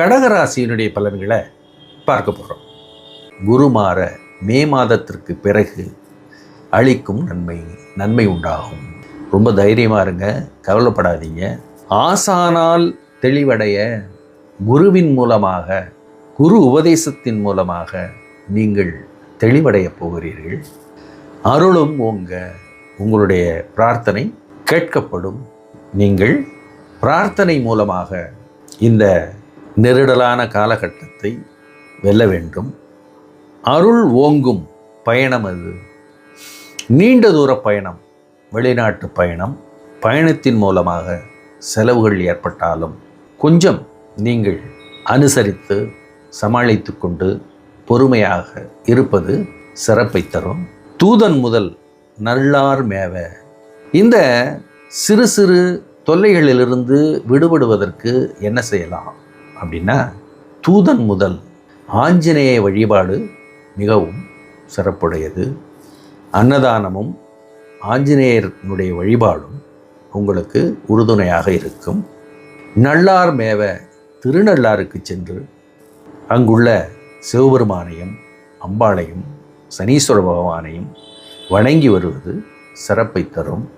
கடகராசியினுடைய பலன்களை பார்க்க போகிறோம் குரு மாற மே மாதத்திற்கு பிறகு அளிக்கும் நன்மை நன்மை உண்டாகும். ரொம்ப தைரியமாக இருங்க கவலைப்படாதீங்க. ஆசானால் தெளிவடைய குருவின் மூலமாக குரு உபதேசத்தின் மூலமாக நீங்கள் தெளிவடைய போகிறீர்கள். அருளும் உங்கள் உங்களுடைய பிரார்த்தனை கேட்கப்படும். நீங்கள் பிரார்த்தனை மூலமாக இந்த நெருடலான காலகட்டத்தை வெல்ல வேண்டும். அருள் ஓங்கும் பயணம் அது. நீண்ட தூர பயணம் வெளிநாட்டு பயணம் பயணத்தின் மூலமாக செலவுகள் ஏற்பட்டாலும் கொஞ்சம் நீங்கள் அனுசரித்து சமாளித்து கொண்டு பொறுமையாக இருப்பது சிறப்பை தரும். தூதன் முதல் நல்லார் மேவ. இந்த சிறு சிறு தொல்லைகளிலிருந்து விடுபடுவதற்கு என்ன செய்யலாம்? அப்படின்னா தூதன் முதல் ஆஞ்சநேய வழிபாடு மிகவும் சிறப்புடையது. அன்னதானமும் ஆஞ்சநேயனுடைய வழிபாடும் உங்களுக்கு உறுதுணையாக இருக்கும். நல்லார் மேவ திருநள்ளாருக்கு சென்று அங்குள்ள சிவபெருமானையும் அம்பாளையும் சனீஸ்வர பகவானையும் வணங்கி வருவது சிறப்பை தரும்.